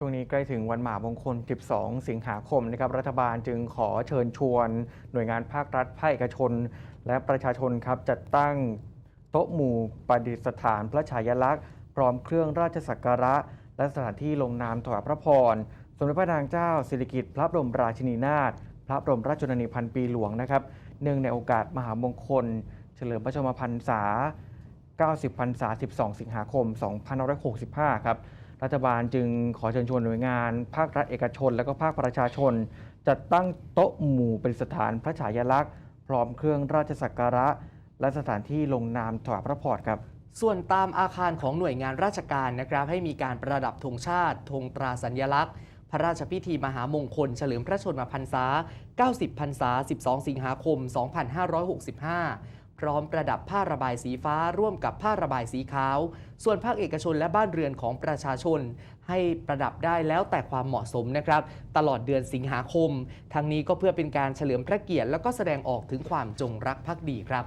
ช่วงนี้ใกล้ถึงวันหมามงคล 12 สิงหาคมนะครับรัฐบาลจึงขอเชิญชวน หน่วยงานภาครัฐภาคเอกชน และประชาชนครับจัดตั้งโต๊ะหมู่ประดิษฐานพระฉายาลักษณ์ พร้อมเครื่องราชสักการะ และสถานที่ลงนามถวายพระพร สมเด็จพระนางเจ้าสิริกิติ์พระบรมราชินีนาถพระบรมราชชนนีพันปีหลวงนะครับเนื่องในโอกาสมหามงคล เฉลิมพระชนมพรรษา 90 พรรษา 12 สิงหาคม 2565 ครับ รัฐบาลจึงขอเชิญชวนหน่วยงาน ภาครัฐเอกชน และก็ภาคประชาชน จัดตั้งโต๊ะหมู่เป็นสถานพระฉายาลักษณ์ พร้อมเครื่องราชสักการะ และสถานที่ลงนามถวายพระพรครับส่วนตามอาคารของหน่วยงานราชการนะครับให้มีการประดับธงชาติธงตราสัญลักษณ์ พระราชพิธีมหามงคล เฉลิมพระชนมพรรษา 90 พรรษา 12 สิงหาคม 2565 พร้อมประดับผ้าระบายสีฟ้าร่วมกับผ้าระบายสีขาว ส่วนภาคเอกชนและบ้านเรือนของประชาชน ให้ประดับได้แล้วแต่ความเหมาะสมนะครับ ตลอดเดือนสิงหาคม ทั้งนี้ก็เพื่อเป็นการเฉลิมพระเกียรติ แล้วก็แสดงออกถึงความจงรักภักดีครับ